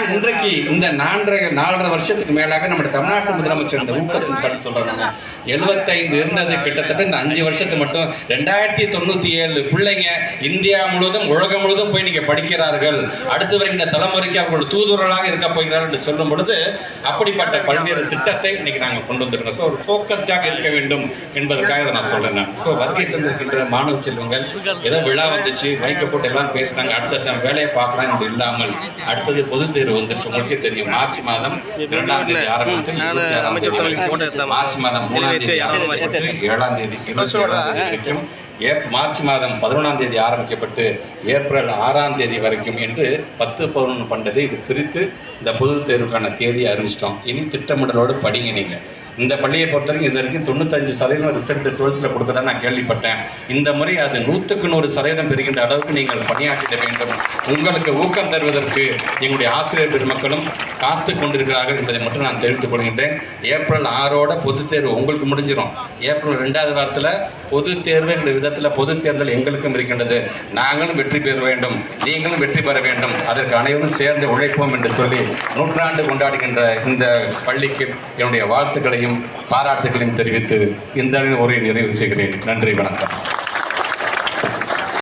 ஆனால் இன்றைக்கு இந்த நான்கரை நாலரை வருஷத்துக்கு மேலாக நம்ம தமிழ்நாட்டு முதலமைச்சர் இந்த ஊக்கத்தின் சொல்றாங்க எழுபத்தைந்து இருந்தது கிட்டத்தட்ட இந்த அஞ்சு வருஷத்துக்கு மட்டும். ரெண்டாயிரத்தி தொண்ணூத்தி ஏழு பிள்ளைங்க இந்தியா முழுவதும் உலகம் முழுவதும் போய் நீங்க படிக்கிறார்கள். அடுத்து வருகின்ற தலைமுறைக்கு அவர்கள் தூதுவர்களாக இருக்க போகிறார்கள் என்று சொல்லும் பொழுது அப்படிப்பட்ட பல்வேறு திட்டத்தை இன்னைக்கு நாங்கள் கொண்டு வந்திருக்கோம். ஸோ ஒரு ஃபோக்கஸ்டாக இருக்க வேண்டும் என்பதற்காக இதை நான் சொல்றேன் நான். ஸோ வருகை தந்திருக்கின்ற மாணவ செல்வங்கள் ஏதோ விழா வந்துச்சு மைக்க போட்டு எல்லாம் பேசினாங்க அடுத்த வேலையை பார்க்கலாம் என்று இல்லாமல் அடுத்தது பொதுத் தேர்வு வந்துருச்சு. உங்களுக்கே தெரியும் மார்ச் மாதம் இரண்டாம் தேதி ஆரம்பித்து? மார்ச் மாதம் மூணாம் தேதி ஆரம்பிக்கப்பட்டு ஏழாம் தேதி இருபத்தி ஏழாம் தேதி வரைக்கும் ஏப் மார்ச் மாதம் பதினொன்றாம் தேதி ஆரம்பிக்கப்பட்டு ஏப்ரல் ஆறாம் தேதி வரைக்கும் என்று பத்து பதினொன்று பண்டது இது பிரித்து இந்த பொதுத் தேர்வுக்கான தேதியை அறிவிச்சிட்டோம். இனி திட்டமிடலோடு படிங்க நீங்கள் இந்த பள்ளியை பொறுத்த வரைக்கும் இது வரைக்கும் தொண்ணூத்தஞ்சு சதவீதம் ரிசல்ட் டுவெல்த்தில் கொடுக்கதான் நான் கேள்விப்பட்டேன். இந்த முறை அது நூற்றுக்கு நூறு சதவீதம் பெறுகின்ற அளவுக்கு நீங்கள் பணியாற்றிட வேண்டும். உங்களுக்கு ஊக்கம் தருவதற்கு எங்களுடைய ஆசிரியர் பெருமக்களும் காத்து கொண்டிருக்கிறார்கள் என்பதை மட்டும் நான் தெரிவித்துக் கொள்கின்றேன். ஏப்ரல் ஆறோட பொதுத் தேர்வு உங்களுக்கு முடிஞ்சிடும் ஏப்ரல் ரெண்டாவது வாரத்தில் பொது தேர்வு என்ற விதத்தில் பொது தேர்தல் எங்களுக்கும் இருக்கின்றது. நாங்களும் வெற்றி பெற வேண்டும். நீங்களும் வெற்றி பெற வேண்டும். அதற்கு அனைவரும் சேர்ந்து உழைப்போம் என்று சொல்லி நூற்றாண்டு கொண்டாடுகின்ற இந்த பள்ளிக்கு என்னுடைய வாழ்த்துக்களையும் பாராட்டுகளையும் தெரிவித்து இந்த உரையை நிறைவு செய்கிறேன். நன்றி வணக்கம்.